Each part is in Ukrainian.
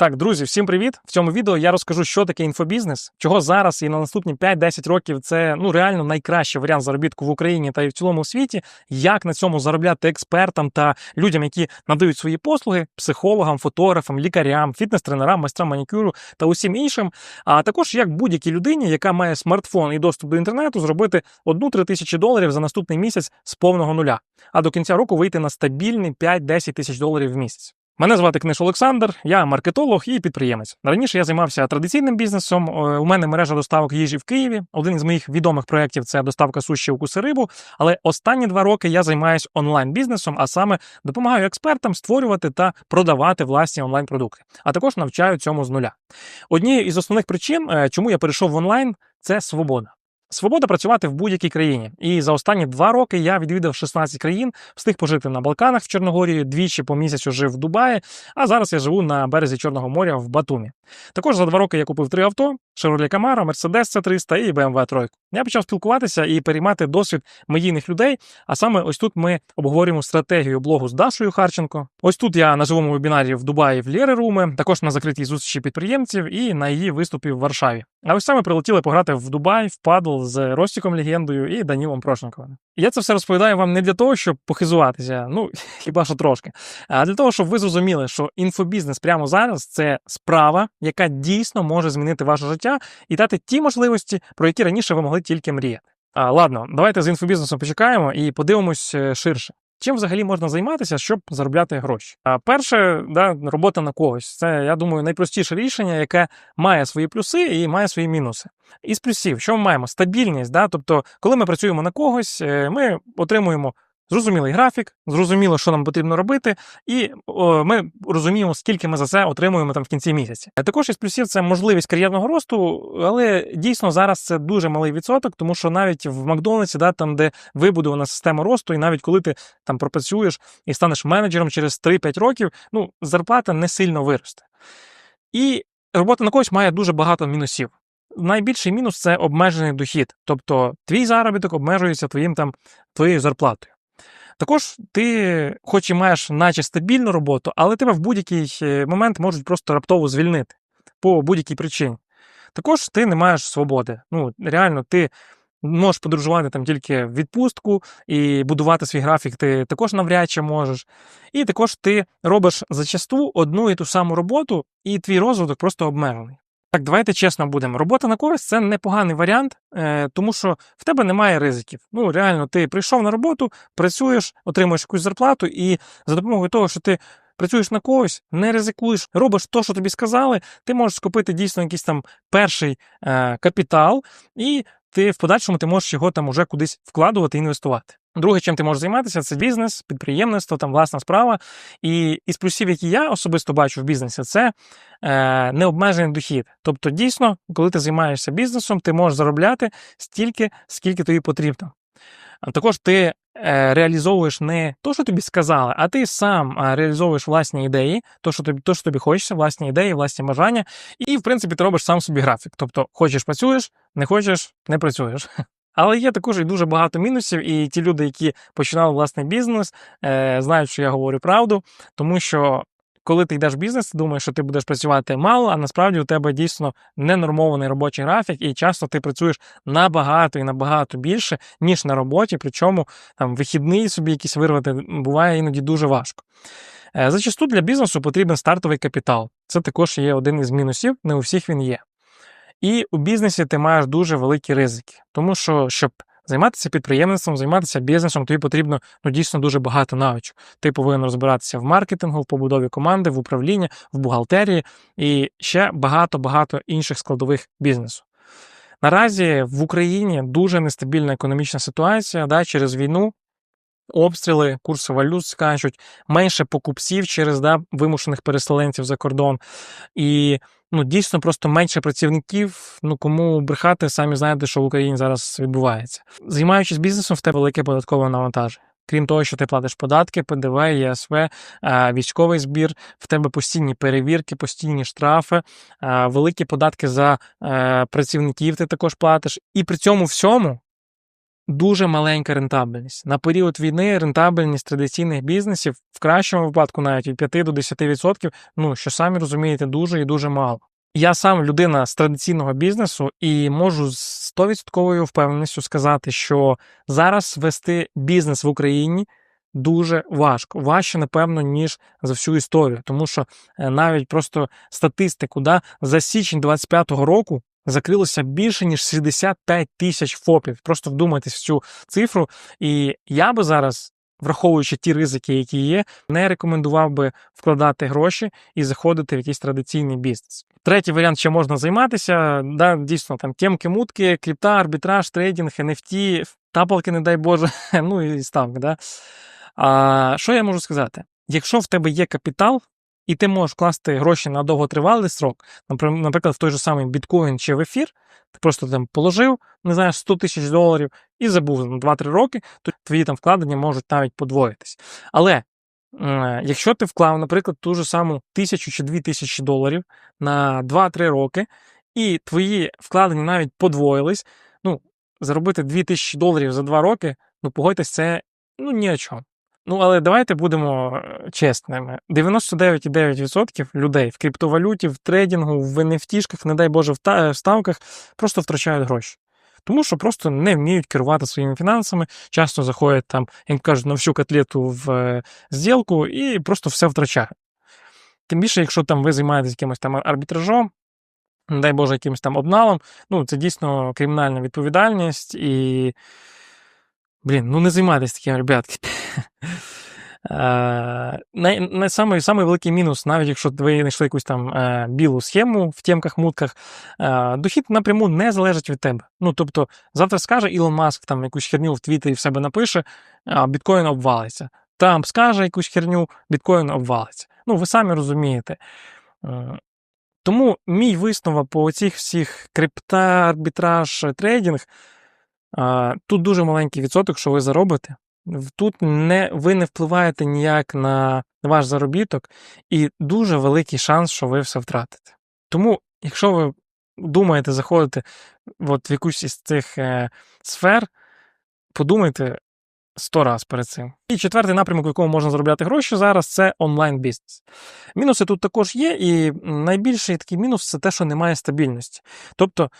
Так, друзі, всім привіт! В цьому відео я розкажу, що таке інфобізнес, чого зараз і на наступні 5-10 років це ну реально найкращий варіант заробітку в Україні та й в цілому світі. Як на цьому заробляти експертам та людям, які надають свої послуги, психологам, фотографам, лікарям, фітнес-тренерам, майстрам манікюру та усім іншим. А також як будь-якій людині, яка має смартфон і доступ до інтернету, зробити 1-3 тисячі доларів за наступний місяць з повного нуля, а до кінця року вийти на стабільний 5-10 тисяч доларів в місяць. Мене звати Книж Олександр, я маркетолог і підприємець. Раніше я займався традиційним бізнесом. Е, У мене мережа доставок їжі в Києві. Один із моїх відомих проєктів це доставка суші укуси рибу. Але останні два роки я займаюся онлайн-бізнесом, а саме допомагаю експертам створювати та продавати власні онлайн-продукти, а також навчаю цьому з нуля. Однією із основних причин, е, чому я перейшов в онлайн, це свобода. Свобода працювати в будь-якій країні. І за останні два роки я відвідав 16 країн, встиг пожити на Балканах в Чорногорії, двічі по місяцю жив в Дубаї, а зараз я живу на березі Чорного моря в Батумі. Також за два роки я купив три авто: Chevrolet Camaro, Mercedes C300 і BMW 3. Я почав спілкуватися і переймати досвід медійних людей. А саме ось тут ми обговорюємо стратегію блогу з Дашою Харченко. Ось тут я на живому вебінарі в Дубаї в Лєри також на закритій зустрічі підприємців і на її виступі в Варшаві. А ось саме прилетіли пограти в Дубай, в падл з Ростіком Легендою і Данілом Прошниковим. Я це все розповідаю вам не для того, щоб похизуватися, ну хіба що трошки, а для того, щоб ви зрозуміли, що інфобізнес прямо зараз це справа, яка дійсно може змінити ваше життя і дати ті можливості, про які раніше ви могли тільки мріяти. А, ладно, давайте з інфобізнесом почекаємо і подивимось е, ширше. Чим взагалі можна займатися, щоб заробляти гроші? А перше, да, робота на когось. Це, я думаю, найпростіше рішення, яке має свої плюси і має свої мінуси. Із плюсів, що ми маємо? Стабільність. Да? Тобто, коли ми працюємо на когось, е, ми отримуємо зрозумілий графік, зрозуміло, що нам потрібно робити, і о, ми розуміємо, скільки ми за це отримуємо там в кінці місяця. Також із плюсів це можливість кар'єрного росту, але дійсно зараз це дуже малий відсоток, тому що навіть в Макдональдсі, да, там, де вибудована система росту, і навіть коли ти там пропрацюєш і станеш менеджером через 3-5 років, ну зарплата не сильно виросте. І робота на когось має дуже багато мінусів. Найбільший мінус це обмежений дохід, тобто твій заробіток обмежується твоїм там твоєю зарплатою. Також ти, хоч і маєш наче стабільну роботу, але тебе в будь-який е, момент можуть просто раптово звільнити по будь-якій причині. Також ти не маєш свободи. Ну, реально, ти можеш подорожувати там тільки в відпустку і будувати свій графік ти також навряд чи можеш. І також ти робиш зачасту одну і ту саму роботу, і твій розвиток просто обмежений. Так, давайте чесно будемо. Робота на користь це непоганий варіант, е, тому що в тебе немає ризиків. Ну, реально, ти прийшов на роботу, працюєш, отримуєш якусь зарплату, і за допомогою того, що ти працюєш на когось, не ризикуєш, робиш те, що тобі сказали, ти можеш скупити дійсно якийсь там перший е, капітал, і ти в подальшому ти можеш його там уже кудись вкладувати і інвестувати. Друге, чим ти можеш займатися, це бізнес, підприємництво, там власна справа. І із плюсів, які я особисто бачу в бізнесі, це е, необмежений дохід. Тобто, дійсно, коли ти займаєшся бізнесом, ти можеш заробляти стільки, скільки тобі потрібно. Також ти е, реалізовуєш не то, що тобі сказали, а ти сам е, реалізовуєш власні ідеї, то, що тобі, то, що тобі хочеться, власні ідеї, власні бажання, і, в принципі, ти робиш сам собі графік. Тобто, хочеш працюєш, не хочеш, не працюєш. Але є також і дуже багато мінусів, і ті люди, які починали власний бізнес, е, знають, що я говорю правду, тому що. Коли ти йдеш в бізнес, ти думаєш, що ти будеш працювати мало, а насправді у тебе дійсно ненормований робочий графік, і часто ти працюєш набагато і набагато більше, ніж на роботі. Причому там вихідний собі якісь вирвати буває іноді дуже важко. Е, Зачасту для бізнесу потрібен стартовий капітал. Це також є один із мінусів, не у всіх він є. І у бізнесі ти маєш дуже великі ризики, тому що щоб займатися підприємництвом, займатися бізнесом, тобі потрібно ну дійсно дуже багато навичок. Ти повинен розбиратися в маркетингу, в побудові команди, в управлінні, в бухгалтерії і ще багато-багато інших складових бізнесу. Наразі в Україні дуже нестабільна економічна ситуація да, через війну. Обстріли, курси валют скачуть, менше покупців через да, вимушених переселенців за кордон. І ну, дійсно просто менше працівників. Ну кому брехати, самі знаєте, що в Україні зараз відбувається. Займаючись бізнесом, в тебе велике податкове навантаження. Крім того, що ти платиш податки, ПДВ, ЄСВ, е, військовий збір, в тебе постійні перевірки, постійні штрафи, е, великі податки за е, працівників ти також платиш. І при цьому всьому дуже маленька рентабельність. На період війни рентабельність традиційних бізнесів в кращому випадку навіть від 5 до 10%, ну що самі розумієте, дуже і дуже мало. Я сам людина з традиційного бізнесу і можу з 100% впевненістю сказати, що зараз вести бізнес в Україні дуже важко. Важче, напевно, ніж за всю історію. Тому що е, навіть просто статистику, да, за січень 25-го року закрилося більше, ніж 65 тисяч ФОПів. Просто вдумайтесь в цю цифру. І я би зараз. Враховуючи ті ризики, які є, не рекомендував би вкладати гроші і заходити в якийсь традиційний бізнес. Третій варіант, що можна займатися, да, дійсно там темки, мутки, крипта, арбітраж, трейдинг, NFT, тапалки, не дай Боже, ну і ставки. Да. А що я можу сказати? Якщо в тебе є капітал, і ти можеш вкласти гроші на довготривалий срок, наприклад, в той же самий біткоін чи в ефір, ти просто там положив, не знаєш, 100 тисяч доларів і забув на 2-3 роки, то твої там вкладення можуть навіть подвоїтись. Але якщо ти вклав, наприклад, ту ж саму тисячу чи дві тисячі доларів на 2-3 роки, і твої вкладення навіть подвоїлись, ну, заробити 2 тисячі доларів за 2 роки, ну погодьтесь, це ну ні о чому. Ну, але давайте будемо е, чесними. 99,9% людей в криптовалюті, в трейдингу, в NFT, не дай Боже, в ставках просто втрачають гроші. Тому що просто не вміють керувати своїми фінансами, часто заходять там, як кажуть, на всю котлету в е, зділку і просто все втрачають. Тим більше, якщо там ви займаєтесь якимось там арбітражом, не дай Боже, якимось там обналом, ну це дійсно кримінальна відповідальність і. Блін, ну не займайтесь таким, ребятки. Най, най, самий, самий великий мінус, навіть якщо ви знайшли якусь там е, білу схему в тємках, мутках, е, дохід напряму не залежить від тебе. Ну, тобто, завтра скаже Ілон Маск там якусь херню в Твіттері в себе напише, а біткоін обвалиться. Там скаже якусь херню, біткоін обвалиться. Ну, ви самі розумієте. Е, тому мій висновок по цих всіх крипта, арбітраж, трейдинг. Тут дуже маленький відсоток, що ви заробите. Тут не, ви не впливаєте ніяк на ваш заробіток, і дуже великий шанс, що ви все втратите. Тому, якщо ви думаєте заходити от в якусь із цих е, сфер, подумайте сто раз перед цим. І четвертий напрямок, в якому можна заробляти гроші зараз, це онлайн-бізнес. Мінуси тут також є, і найбільший такий мінус це те, що немає стабільності. Тобто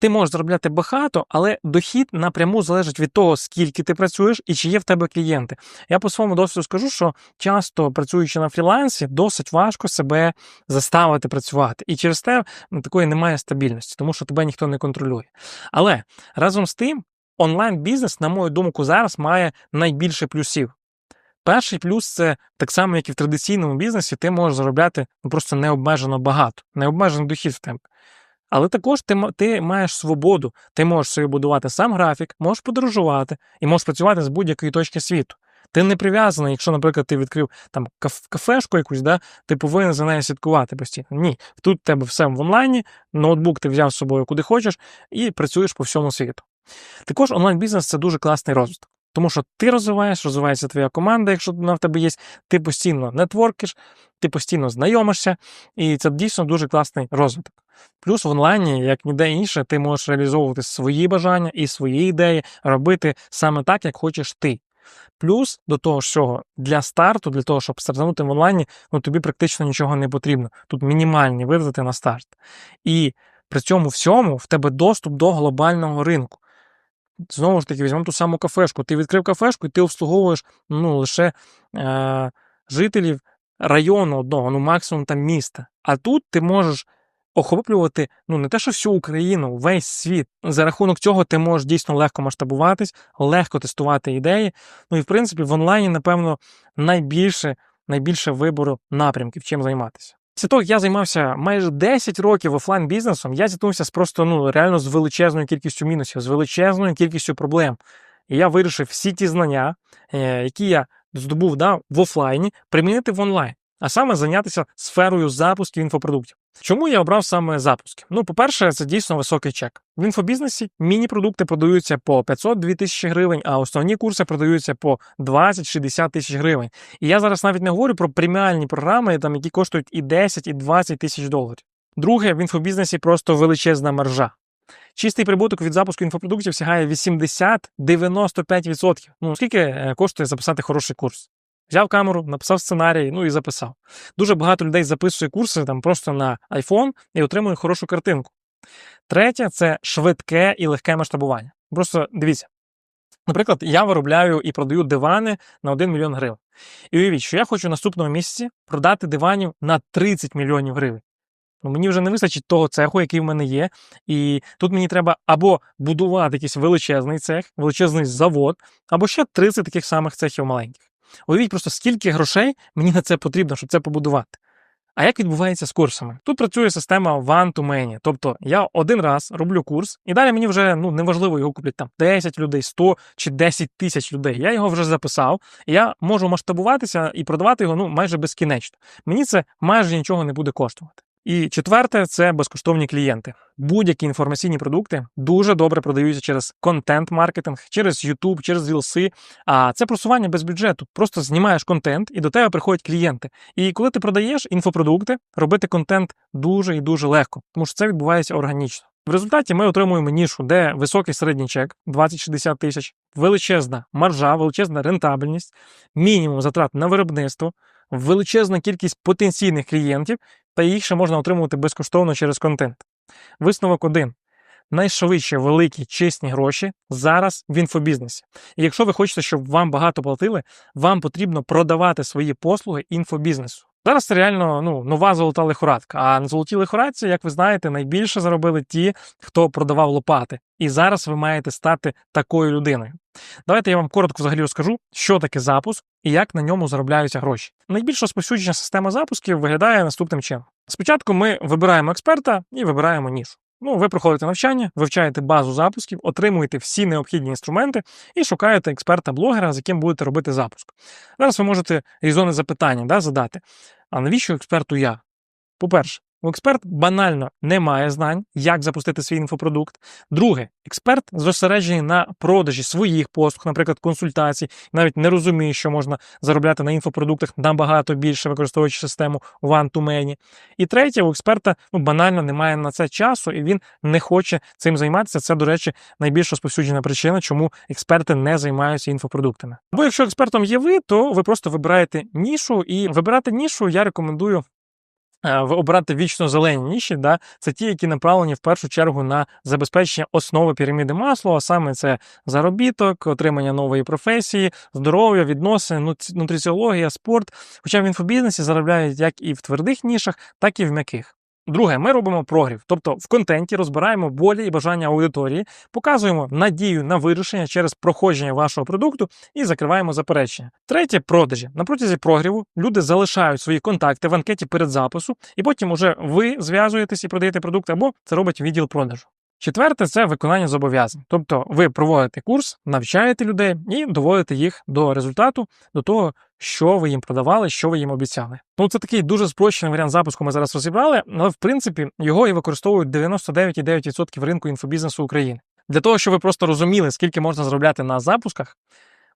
ти можеш заробляти багато, але дохід напряму залежить від того, скільки ти працюєш і чи є в тебе клієнти. Я по своєму досвіду скажу, що часто працюючи на фрілансі, досить важко себе заставити працювати. І через те такої немає стабільності, тому що тебе ніхто не контролює. Але разом з тим, онлайн-бізнес, на мою думку, зараз має найбільше плюсів. Перший плюс це так само, як і в традиційному бізнесі, ти можеш заробляти ну, просто необмежено багато, необмежений дохід в тебе. Але також ти ти маєш свободу, ти можеш собі будувати сам графік, можеш подорожувати і можеш працювати з будь-якої точки світу. Ти не прив'язаний, якщо, наприклад, ти відкрив там кафешку якусь, да, ти повинен за нею слідкувати постійно. Ні, тут в тебе все в онлайні, ноутбук ти взяв з собою куди хочеш і працюєш по всьому світу. Також онлайн-бізнес це дуже класний розвиток. Тому що ти розвиваєш, розвивається твоя команда, якщо вона в тебе є, ти постійно нетворкиш, ти постійно знайомишся, і це дійсно дуже класний розвиток. Плюс в онлайні, як ніде інше, ти можеш реалізовувати свої бажання і свої ідеї, робити саме так, як хочеш ти. Плюс до того всього, для старту, для того, щоб стартанути в онлайні, ну тобі практично нічого не потрібно. Тут мінімальні витрати на старт. І при цьому всьому в тебе доступ до глобального ринку. Знову ж таки, візьмемо ту саму кафешку. Ти відкрив кафешку, і ти обслуговуєш ну, лише е, жителів району одного, ну максимум там міста. А тут ти можеш охоплювати ну не те, що всю Україну, весь світ. За рахунок цього ти можеш дійсно легко масштабуватись, легко тестувати ідеї. Ну і в принципі в онлайні, напевно, найбільше найбільше вибору напрямків, чим займатися. Після того, як я займався майже 10 років офлайн бізнесом, я зіткнувся з просто ну реально з величезною кількістю мінусів, з величезною кількістю проблем. І я вирішив всі ті знання, е, які я здобув да, в офлайні, примінити в онлайн, а саме зайнятися сферою запусків інфопродуктів. Чому я обрав саме запуски? Ну, по-перше, це дійсно високий чек. В інфобізнесі міні-продукти продаються по 500-2 тисячі гривень, а основні курси продаються по 20-60 тисяч гривень. І я зараз навіть не говорю про преміальні програми, там, які коштують і 10, і 20 тисяч доларів. Друге, в інфобізнесі просто величезна маржа. Чистий прибуток від запуску інфопродуктів сягає 80-95%. Ну скільки е, коштує записати хороший курс? Взяв камеру, написав сценарій, ну і записав. Дуже багато людей записує курси там просто на iPhone і отримує хорошу картинку. Третє це швидке і легке масштабування. Просто дивіться. Наприклад, я виробляю і продаю дивани на 1 мільйон гривень. І уявіть, що я хочу в наступному місяці продати диванів на 30 мільйонів гривень. Ну, мені вже не вистачить того цеху, який в мене є. І тут мені треба або будувати якийсь величезний цех, величезний завод, або ще 30 таких самих цехів маленьких. Уявіть просто, скільки грошей мені на це потрібно, щоб це побудувати. А як відбувається з курсами? Тут працює система one to many. Тобто я один раз роблю курс, і далі мені вже ну неважливо його куплять там 10 людей, 100 чи 10 тисяч людей. Я його вже записав, і я можу масштабуватися і продавати його ну майже безкінечно. Мені це майже нічого не буде коштувати. І четверте це безкоштовні клієнти. Будь-які інформаційні продукти дуже добре продаються через контент-маркетинг, через YouTube, через рілси. А це просування без бюджету. Просто знімаєш контент, і до тебе приходять клієнти. І коли ти продаєш інфопродукти, робити контент дуже і дуже легко, тому що це відбувається органічно. В результаті ми отримуємо нішу, де високий середній чек 20-60 тисяч, величезна маржа, величезна рентабельність, мінімум затрат на виробництво, величезна кількість потенційних клієнтів, та їх ще можна отримувати безкоштовно через контент. Висновок один. Найшвидше великі чесні гроші зараз в інфобізнесі. І якщо ви хочете, щоб вам багато платили, вам потрібно продавати свої послуги інфобізнесу. Зараз це реально ну, нова золота лихорадка. А на золотій лихорадці, як ви знаєте, найбільше заробили ті, хто продавав лопати. І зараз ви маєте стати такою людиною. Давайте я вам коротко взагалі розкажу, що таке запуск і як на ньому заробляються гроші. Найбільш розповсюджена система запусків виглядає наступним чином. Спочатку ми вибираємо експерта і вибираємо нішу. Ну, ви проходите навчання, вивчаєте базу запусків, отримуєте всі необхідні інструменти і шукаєте експерта-блогера, з яким будете робити запуск. Зараз ви можете різоне запитання да, задати. А навіщо експерту я? По-перше, у експерт банально не має знань, як запустити свій інфопродукт. Друге, експерт зосереджений на продажі своїх послуг, наприклад, консультацій, навіть не розуміє, що можна заробляти на інфопродуктах набагато більше, використовуючи систему one to many. І третє, у експерта ну, банально немає на це часу, і він не хоче цим займатися. Це, до речі, найбільш розповсюджена причина, чому експерти не займаються інфопродуктами. Бо якщо експертом є ви, то ви просто вибираєте нішу, і вибирати нішу я рекомендую обрати вічно зелені ніші, да, це ті, які направлені в першу чергу на забезпечення основи піраміди масло, а саме це заробіток, отримання нової професії, здоров'я, відносини, нутриціологія, спорт. Хоча в інфобізнесі заробляють як і в твердих нішах, так і в м'яких. Друге, ми робимо прогрів, тобто в контенті розбираємо болі і бажання аудиторії, показуємо надію на вирішення через проходження вашого продукту і закриваємо заперечення. Третє продажі. На протязі прогріву люди залишають свої контакти в анкеті перед запису, і потім уже ви зв'язуєтесь і продаєте продукт, або це робить відділ продажу. Четверте це виконання зобов'язань. Тобто ви проводите курс, навчаєте людей і доводите їх до результату, до того, що ви їм продавали, що ви їм обіцяли. Ну це такий дуже спрощений варіант запуску. Ми зараз розібрали, але в принципі його і використовують 99,9% ринку інфобізнесу України. Для того, щоб ви просто розуміли, скільки можна заробляти на запусках.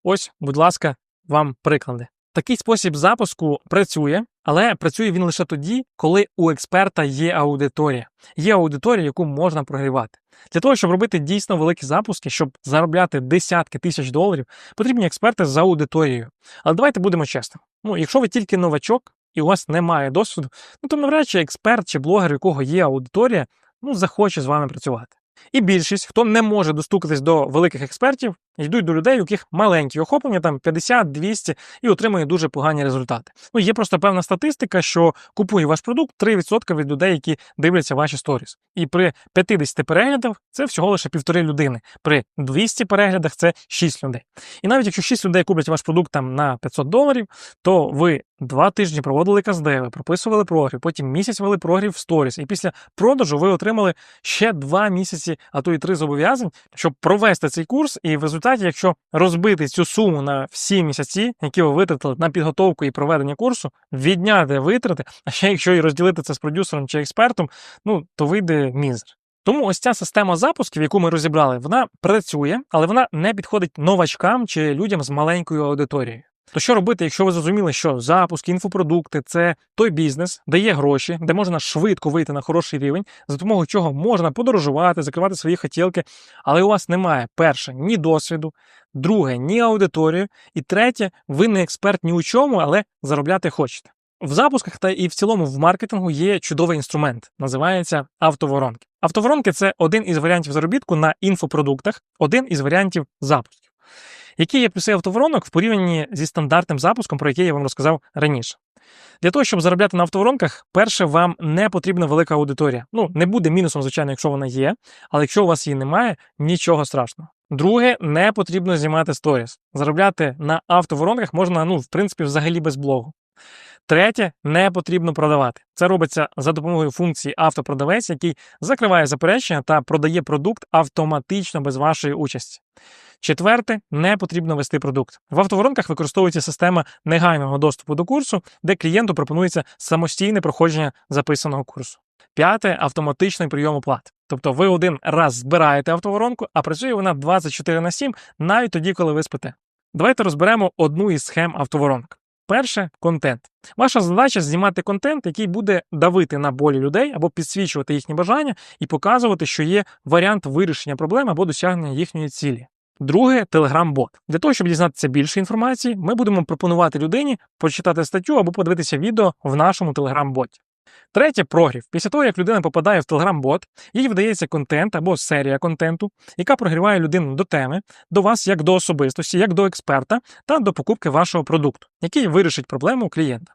Ось, будь ласка, вам приклади. Такий спосіб запуску працює, але працює він лише тоді, коли у експерта є аудиторія. Є аудиторія, яку можна прогрівати. Для того, щоб робити дійсно великі запуски, щоб заробляти десятки тисяч доларів, потрібні експерти з аудиторією. Але давайте будемо чесними. Ну, якщо ви тільки новачок і у вас немає досвіду, ну то навряд чи експерт чи блогер, у якого є аудиторія, ну захоче з вами працювати. І більшість, хто не може достукатись до великих експертів, йдуть до людей, у яких маленькі охоплення, там 50-200, і отримують дуже погані результати. Ну є просто певна статистика, що купує ваш продукт 3% від людей, які дивляться ваші сторіс. І при 50 переглядах це всього лише півтори людини. При 200 переглядах це 6 людей. І навіть якщо 6 людей куплять ваш продукт там на 500 доларів, то ви два тижні проводили каздеви, прописували прогрів, потім місяць вели прогрів в сторіс. І після продажу ви отримали ще два місяці, а то і три зобов'язань, щоб провести цей курс. І в результаті, якщо розбити цю суму на всі місяці, які ви витратили на підготовку і проведення курсу, відняти витрати, а ще якщо і розділити це з продюсером чи експертом, ну то вийде мізер. Тому ось ця система запусків, яку ми розібрали, вона працює, але вона не підходить новачкам чи людям з маленькою аудиторією. То що робити, якщо ви зрозуміли, що запуск, інфопродукти це той бізнес, де є гроші, де можна швидко вийти на хороший рівень, за допомогою чого можна подорожувати, закривати свої хотілки, але у вас немає перше ні досвіду, друге ні аудиторії, і третє, ви не експерт ні у чому, але заробляти хочете. В запусках та і в цілому в маркетингу є чудовий інструмент, називається автоворонки. Автоворонки це один із варіантів заробітку на інфопродуктах, один із варіантів запусків. Які є плюси автоворонок в порівнянні зі стандартним запуском, про який я вам розказав раніше. Для того, щоб заробляти на автоворонках, перше, вам не потрібна велика аудиторія. Ну, не буде мінусом, звичайно, якщо вона є, але якщо у вас її немає, нічого страшного. Друге, не потрібно знімати сторіс. Заробляти на автоворонках можна, ну, в принципі, взагалі без блогу. Третє, не потрібно продавати. Це робиться за допомогою функції автопродавець, який закриває заперечення та продає продукт автоматично без вашої участі. Четверте, не потрібно вести продукт. В автоворонках використовується система негайного доступу до курсу, де клієнту пропонується самостійне проходження записаного курсу. П'яте автоматичний прийом оплат. Тобто ви один раз збираєте автоворонку, а працює вона 24 на 7 навіть тоді, коли ви спите. Давайте розберемо одну із схем автоворонок. Перше контент. Ваша задача знімати контент, який буде давити на болі людей або підсвічувати їхні бажання і показувати, що є варіант вирішення проблем або досягнення їхньої цілі. Друге телеграм-бот. Для того, щоб дізнатися більше інформації, ми будемо пропонувати людині прочитати статтю або подивитися відео в нашому телеграм-боті. Третє прогрів. Після того, як людина попадає в телеграм-бот, їй видається контент або серія контенту, яка прогріває людину до теми, до вас як до особистості, як до експерта та до покупки вашого продукту, який вирішить проблему клієнта.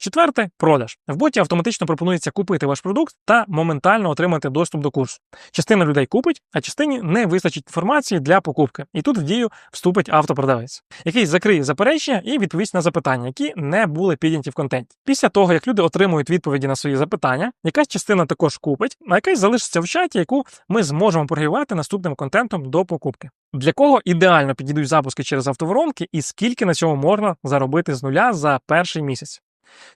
Четверте продаж. В боті автоматично пропонується купити ваш продукт та моментально отримати доступ до курсу. Частина людей купить, а частині не вистачить інформації для покупки. І тут в дію вступить автопродавець, який закриє заперечення і відповість на запитання, які не були підняті в контенті. Після того, як люди отримують відповіді на свої запитання, якась частина також купить, а якась залишиться в чаті, яку ми зможемо прогрівати наступним контентом до покупки. Для кого ідеально підійдуть запуски через автоворонки і скільки на цьому можна заробити з нуля за перший місяць?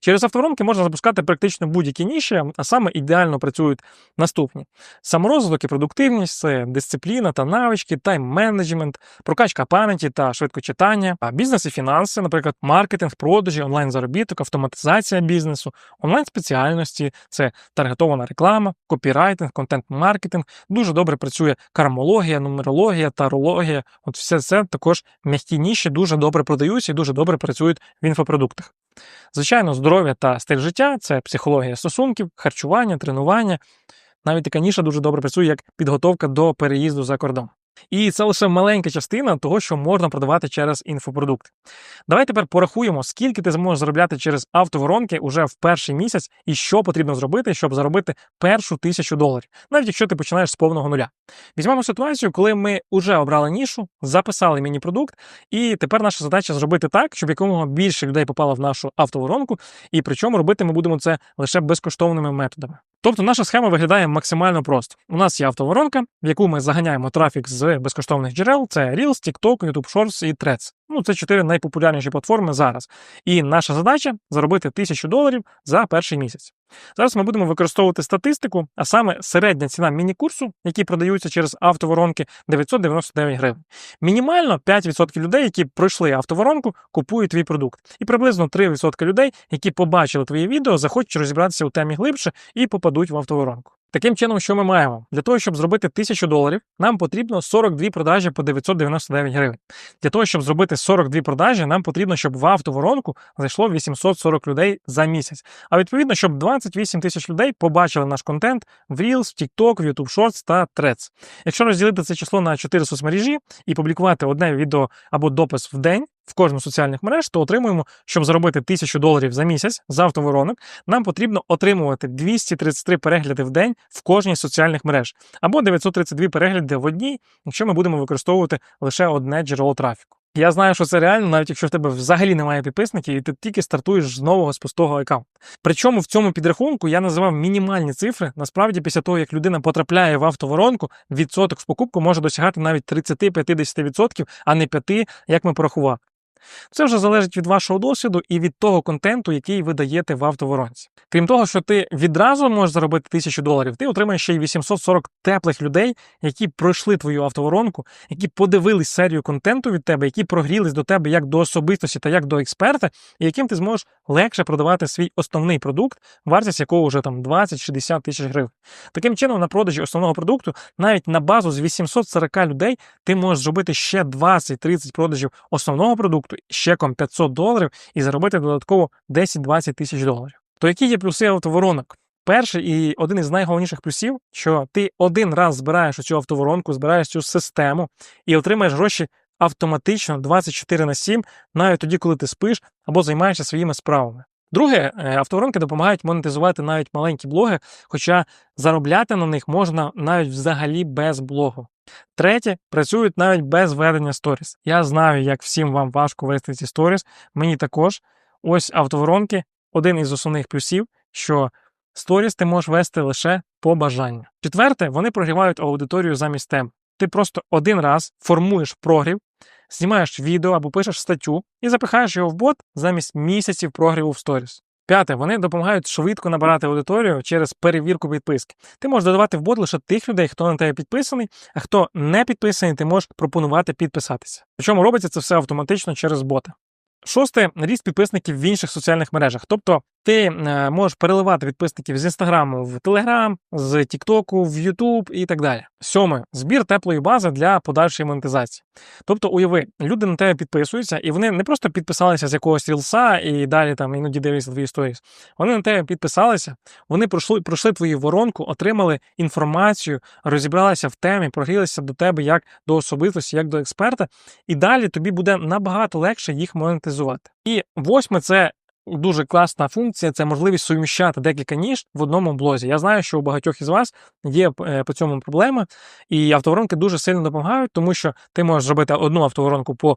Через автоворонки можна запускати практично будь-які ніші, а саме ідеально працюють наступні: саморозвиток і продуктивність, це дисципліна та навички, тайм-менеджмент, прокачка пам'яті та швидкочитання, бізнес і фінанси, наприклад, маркетинг, продажі, онлайн-заробіток, автоматизація бізнесу, онлайн-спеціальності, це таргетована реклама, копірайтинг, контент-маркетинг. Дуже добре працює кармологія, нумерологія, тарологія. От все це також м'які ніші дуже добре продаються і дуже добре працюють в інфопродуктах. Звичайно, здоров'я та стиль життя це психологія стосунків, харчування, тренування. Навіть така ніша дуже добре працює як підготовка до переїзду за кордон. І це лише маленька частина того, що можна продавати через інфопродукти. Давай тепер порахуємо, скільки ти зможеш заробляти через автоворонки уже в перший місяць, і що потрібно зробити, щоб заробити першу тисячу доларів, навіть якщо ти починаєш з повного нуля. Візьмемо ситуацію, коли ми вже обрали нішу, записали міні-продукт, і тепер наша задача зробити так, щоб якомога більше людей попало в нашу автоворонку, і причому робити ми будемо це лише безкоштовними методами. Тобто наша схема виглядає максимально просто. У нас є автоворонка, в яку ми заганяємо трафік з безкоштовних джерел: це Reels, TikTok, YouTube Shorts і Threads. Ну, це чотири найпопулярніші платформи зараз. І наша задача заробити тисячу доларів за перший місяць. Зараз ми будемо використовувати статистику, а саме середня ціна міні-курсу, які продаються через автоворонки, 999 гривень. Мінімально 5% людей, які пройшли автоворонку, купують твій продукт. І приблизно 3% людей, які побачили твоє відео, захочуть розібратися у темі глибше і попадуть в автоворонку. Таким чином, що ми маємо? Для того, щоб зробити 1000 доларів, нам потрібно 42 продажі по 999 гривень. Для того, щоб зробити 42 продажі, нам потрібно, щоб в автоворонку зайшло 840 людей за місяць. А відповідно, щоб 28 тисяч людей побачили наш контент в Reels, TikTok, в YouTube Shorts та Threads. Якщо розділити це число на 4 соцмережі і публікувати одне відео або допис в день, в кожну соціальних мереж, то отримуємо, щоб заробити 1000 доларів за місяць з автоворонок, нам потрібно отримувати 233 перегляди в день в кожній соціальних мереж, або 932 перегляди в одній, якщо ми будемо використовувати лише одне джерело трафіку. Я знаю, що це реально, навіть якщо в тебе взагалі немає підписників, і ти тільки стартуєш з нового з пустого аккаунту. Причому в цьому підрахунку я називав мінімальні цифри. Насправді, після того, як людина потрапляє в автоворонку, відсоток з покупку може досягати навіть 30-50%, а не 5%, як ми порахували. Це вже залежить від вашого досвіду і від того контенту, який ви даєте в автоворонці. Крім того, що ти відразу можеш заробити тисячу доларів, ти отримаєш ще й 840 теплих людей, які пройшли твою автоворонку, які подивились серію контенту від тебе, які прогрілись до тебе як до особистості та як до експерта, і яким ти зможеш легше продавати свій основний продукт, вартість якого вже там 20-60 тисяч гривень. Таким чином, на продажі основного продукту, навіть на базу з 840 людей, ти можеш зробити ще 20-30 продажів основного продукту, ще ком 500 доларів і заробити додатково 10-20 тисяч доларів. То які є плюси автоворонок? Перший і один із найголовніших плюсів, що ти один раз збираєш цю автоворонку, збираєш цю систему і отримаєш гроші автоматично 24 на 7, навіть тоді, коли ти спиш або займаєшся своїми справами. Друге, е, автоворонки допомагають монетизувати навіть маленькі блоги, хоча заробляти на них можна навіть взагалі без блогу. Третє, працюють навіть без ведення сторіс. Я знаю, як всім вам важко вести ці сторіс. Мені також. Ось автоворонки один із основних плюсів, що сторіс ти можеш вести лише по бажанню. Четверте, вони прогрівають аудиторію замість тебе. Ти просто один раз формуєш прогрів, знімаєш відео або пишеш статтю і запихаєш його в бот замість місяців прогріву в сторіс. П'яте, вони допомагають швидко набирати аудиторію через перевірку підписки. Ти можеш додавати в бот лише тих людей, хто на тебе підписаний, а хто не підписаний, ти можеш пропонувати підписатися. Причому робиться це все автоматично через бота. Шосте ріст підписників в інших соціальних мережах. Тобто ти е, можеш переливати підписників з інстаграму в Телеграм, з Тіктоку, в Ютуб і так далі. Сьоме збір теплої бази для подальшої монетизації. Тобто, уяви, люди на тебе підписуються, і вони не просто підписалися з якогось рілса і далі там іноді дивляться твої сторіс. Вони на тебе підписалися, вони пройшли пройшли твою воронку, отримали інформацію, розібралися в темі, прогрілися до тебе як до особистості, як до експерта, і далі тобі буде набагато легше їх монетизувати. І восьме це дуже класна функція це можливість суміщати декілька ніж в одному блозі. Я знаю, що у багатьох із вас є е, по цьому проблема, і автоворонки дуже сильно допомагають, тому що ти можеш зробити одну автоворонку по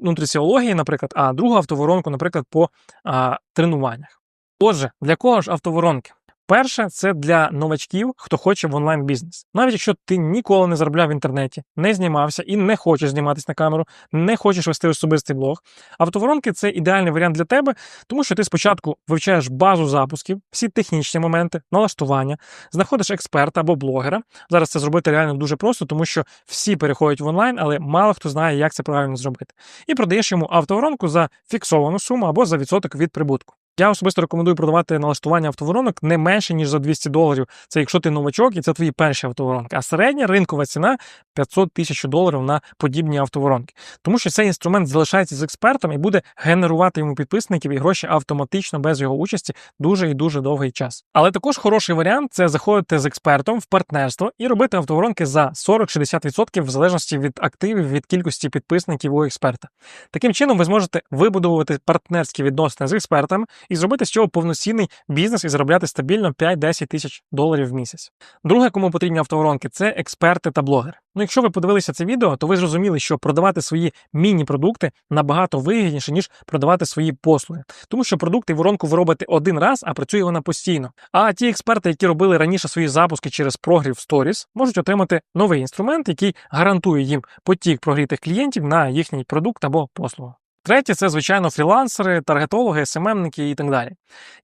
нутриціології, наприклад, а другу автоворонку, наприклад, по а, тренуваннях. Отже, для кого ж автоворонки? Перше, це для новачків, хто хоче в онлайн бізнес. Навіть якщо ти ніколи не заробляв в інтернеті, не знімався і не хочеш зніматися на камеру, не хочеш вести особистий блог. Автоворонки це ідеальний варіант для тебе, тому що ти спочатку вивчаєш базу запусків, всі технічні моменти, налаштування, знаходиш експерта або блогера. Зараз це зробити реально дуже просто, тому що всі переходять в онлайн, але мало хто знає, як це правильно зробити. І продаєш йому автоворонку за фіксовану суму або за відсоток від прибутку. Я особисто рекомендую продавати налаштування автоворонок не менше, ніж за 200 доларів. Це якщо ти новачок і це твої перші автоворонки. А середня ринкова ціна 500 тисяч доларів на подібні автоворонки. Тому що цей інструмент залишається з експертом і буде генерувати йому підписників і гроші автоматично без його участі дуже і дуже довгий час. Але також хороший варіант це заходити з експертом в партнерство і робити автоворонки за 40-60% в залежності від активів, від кількості підписників у експерта. Таким чином, ви зможете вибудовувати партнерські відносини з експертами і зробити з цього повноцінний бізнес і заробляти стабільно 5-10 тисяч доларів в місяць. Друге, кому потрібні автоворонки, це експерти та блогери. Ну, якщо ви подивилися це відео, то ви зрозуміли, що продавати свої міні-продукти набагато вигідніше, ніж продавати свої послуги. Тому що продукти воронку ви робите один раз, а працює вона постійно. А ті експерти, які робили раніше свої запуски через прогрів Stories, можуть отримати новий інструмент, який гарантує їм потік прогрітих клієнтів на їхній продукт або послугу. Третє це, звичайно, фрілансери, таргетологи, СММники і так далі.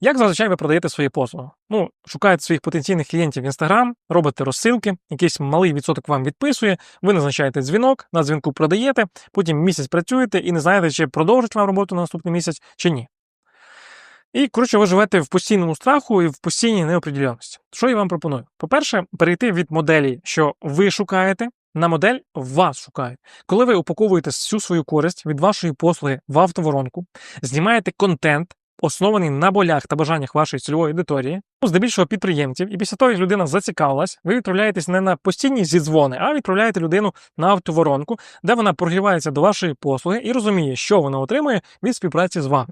Як зазвичай ви продаєте свої послуги? Ну, шукаєте своїх потенційних клієнтів в Інстаграм, робите розсилки, якийсь малий відсоток вам відписує, ви назначаєте дзвінок, на дзвінку продаєте, потім місяць працюєте і не знаєте, чи продовжить вам роботу на наступний місяць, чи ні. І, коротше, ви живете в постійному страху і в постійній неопределеності. Що я вам пропоную? По-перше, перейти від моделі, що ви шукаєте, на модель вас шукають. Коли ви упаковуєте всю свою користь від вашої послуги в автоворонку, знімаєте контент, оснований на болях та бажаннях вашої цільової аудиторії, здебільшого підприємців, і після того, як людина зацікавилась, ви відправляєтесь не на постійні зідзвони, а відправляєте людину на автоворонку, де вона прогрівається до вашої послуги і розуміє, що вона отримує від співпраці з вами.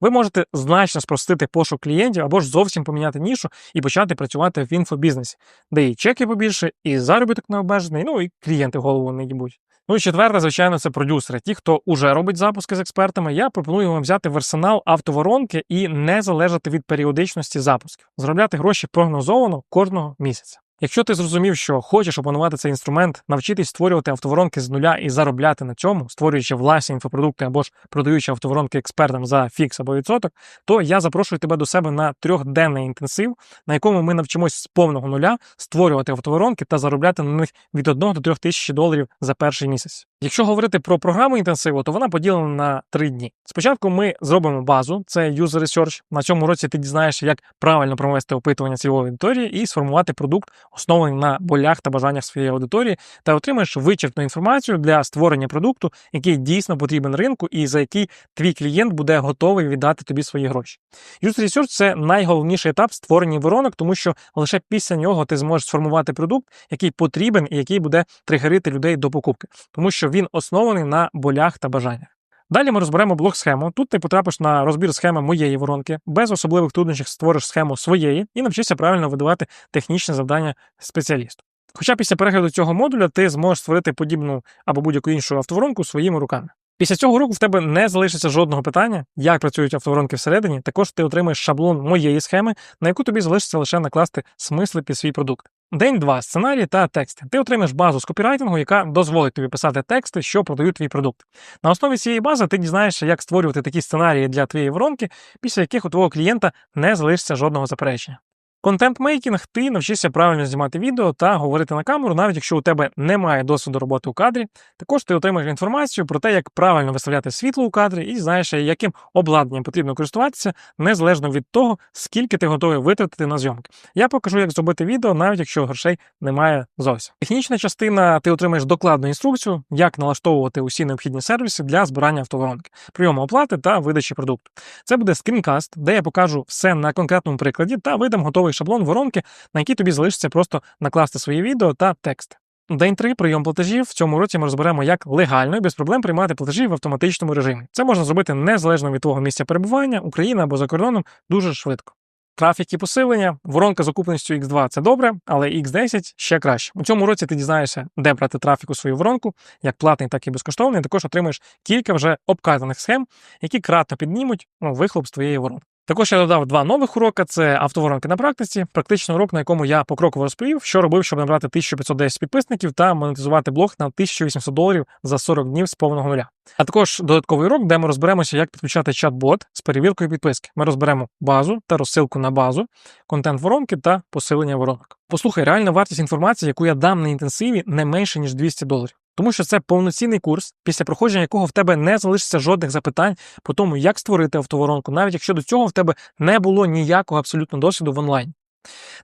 Ви можете значно спростити пошук клієнтів або ж зовсім поміняти нішу і почати працювати в інфобізнесі, де і чеки побільше, і заробіток необмежений, ну і клієнти голову не їбуть. Ну і четверте, звичайно, це продюсери. Ті, хто вже робить запуски з експертами, я пропоную вам взяти в арсенал автоворонки і не залежати від періодичності запусків, заробляти гроші прогнозовано кожного місяця. Якщо ти зрозумів, що хочеш опанувати цей інструмент, навчитись створювати автоворонки з нуля і заробляти на цьому, створюючи власні інфопродукти або ж продаючи автоворонки експертам за фікс або відсоток, то я запрошую тебе до себе на трьохденний інтенсив, на якому ми навчимось з повного нуля створювати автоворонки та заробляти на них від 1 до 3 тисяч доларів за перший місяць. Якщо говорити про програму інтенсиву, то вона поділена на три дні. Спочатку ми зробимо базу, це user research. На цьому році ти дізнаєшся, як правильно провести опитування цільової аудиторії і сформувати продукт, оснований на болях та бажаннях своєї аудиторії, та отримаєш вичерпну інформацію для створення продукту, який дійсно потрібен ринку, і за який твій клієнт буде готовий віддати тобі свої гроші. User Research – це найголовніший етап створення воронок, тому що лише після нього ти зможеш сформувати продукт, який потрібен і який буде тригерити людей до покупки, тому що він оснований на болях та бажаннях. Далі ми розберемо блок схему. Тут ти потрапиш на розбір схеми моєї воронки, без особливих труднощів створиш схему своєї і навчишся правильно видавати технічне завдання спеціалісту. Хоча після перегляду цього модуля ти зможеш створити подібну або будь-яку іншу автоворонку своїми руками. Після цього року в тебе не залишиться жодного питання, як працюють автоворонки всередині. Також ти отримаєш шаблон моєї схеми, на яку тобі залишиться лише накласти смисли під свій продукт. День 2. сценарії та тексти. Ти отримаєш базу з копірайтингу, яка дозволить тобі писати тексти, що продають твій продукт. На основі цієї бази ти дізнаєшся, як створювати такі сценарії для твоєї воронки, після яких у твого клієнта не залишиться жодного заперечення. Контент-мейкінг ти навчишся правильно знімати відео та говорити на камеру, навіть якщо у тебе немає досвіду роботи у кадрі. Також ти отримаєш інформацію про те, як правильно виставляти світло у кадрі, і знаєш, яким обладнанням потрібно користуватися, незалежно від того, скільки ти готовий витратити на зйомки. Я покажу, як зробити відео, навіть якщо грошей немає зовсім. Технічна частина ти отримаєш докладну інструкцію, як налаштовувати усі необхідні сервіси для збирання автоворонки, прийому оплати та видачі продукту. Це буде скрінкаст, де я покажу все на конкретному прикладі та видам готовий шаблон воронки, на який тобі залишиться просто накласти свої відео та текст. День 3 прийом платежів. В цьому році ми розберемо, як легально і без проблем приймати платежі в автоматичному режимі. Це можна зробити незалежно від твого місця перебування, Україна або за кордоном дуже швидко. Трафік і посилення, воронка з окупністю X2 це добре, але X10 ще краще. У цьому році ти дізнаєшся, де брати трафік у свою воронку, як платний, так і безкоштовний. Також отримаєш кілька вже обкатаних схем, які кратно піднімуть ну, вихлоп з твоєї воронки. Також я додав два нових уроки: це автоворонки на практиці, практичний урок, на якому я покроково розповів, що робив, щоб набрати 1510 підписників та монетизувати блог на 1800 доларів за 40 днів з повного нуля. А також додатковий урок, де ми розберемося, як підключати чат-бот з перевіркою підписки. Ми розберемо базу та розсилку на базу, контент воронки та посилення воронок. Послухай, реальна вартість інформації, яку я дам на інтенсиві, не менше ніж 200 доларів. Тому що це повноцінний курс, після проходження якого в тебе не залишиться жодних запитань по тому, як створити автоворонку, навіть якщо до цього в тебе не було ніякого абсолютно досвіду в онлайн.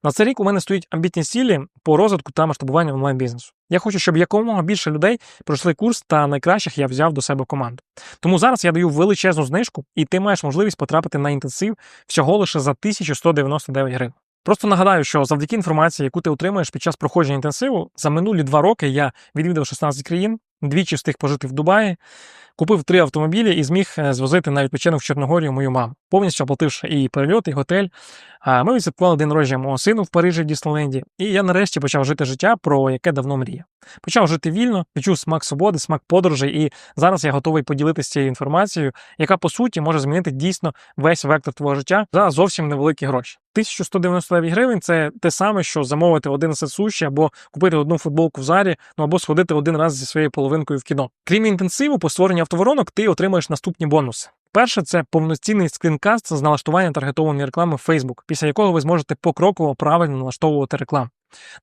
На цей рік у мене стоять амбітні цілі по розвитку та масштабуванню онлайн-бізнесу. Я хочу, щоб якомога більше людей пройшли курс та найкращих я взяв до себе команду. Тому зараз я даю величезну знижку, і ти маєш можливість потрапити на інтенсив всього лише за 1199 гривень. Просто нагадаю, що завдяки інформації, яку ти отримаєш під час проходження інтенсиву, за минулі два роки я відвідав 16 країн, двічі встиг пожити в Дубаї, купив три автомобілі і зміг е, звозити на відпочинок в Чорногорію мою маму, повністю оплативши і перельот, і готель. Ми відсвяткували день народження мого сину в Парижі в і я нарешті почав жити життя, про яке давно мріяв. Почав жити вільно, відчув смак свободи, смак подорожей, і зараз я готовий поділитися цією інформацією, яка по суті може змінити дійсно весь вектор твого життя за зовсім невеликі гроші. 1199 гривень це те саме, що замовити один сет суші, або купити одну футболку в зарі, ну або сходити один раз зі своєю половинкою в кіно. Крім інтенсиву, по створенню автоворонок, ти отримаєш наступні бонуси. Перше, це повноцінний скрінкаст з налаштування таргетованої реклами в Facebook, після якого ви зможете покроково правильно налаштовувати рекламу.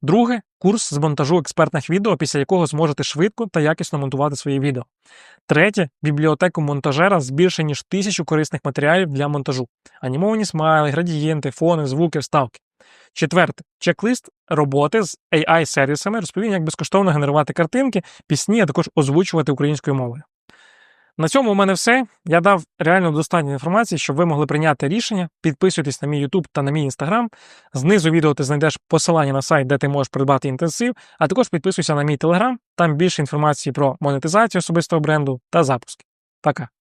Друге курс з монтажу експертних відео, після якого зможете швидко та якісно монтувати свої відео. Третє бібліотеку монтажера з більше ніж тисячу корисних матеріалів для монтажу, анімовані смайли, градієнти, фони, звуки, вставки. Четверте чек-лист роботи з AI-сервісами, розповім, як безкоштовно генерувати картинки, пісні, а також озвучувати українською мовою. На цьому у мене все. Я дав реально достатньо інформації, щоб ви могли прийняти рішення. Підписуйтесь на мій YouTube та на мій Instagram. Знизу відео ти знайдеш посилання на сайт, де ти можеш придбати інтенсив, а також підписуйся на мій Telegram. Там більше інформації про монетизацію особистого бренду та запуски. Пока.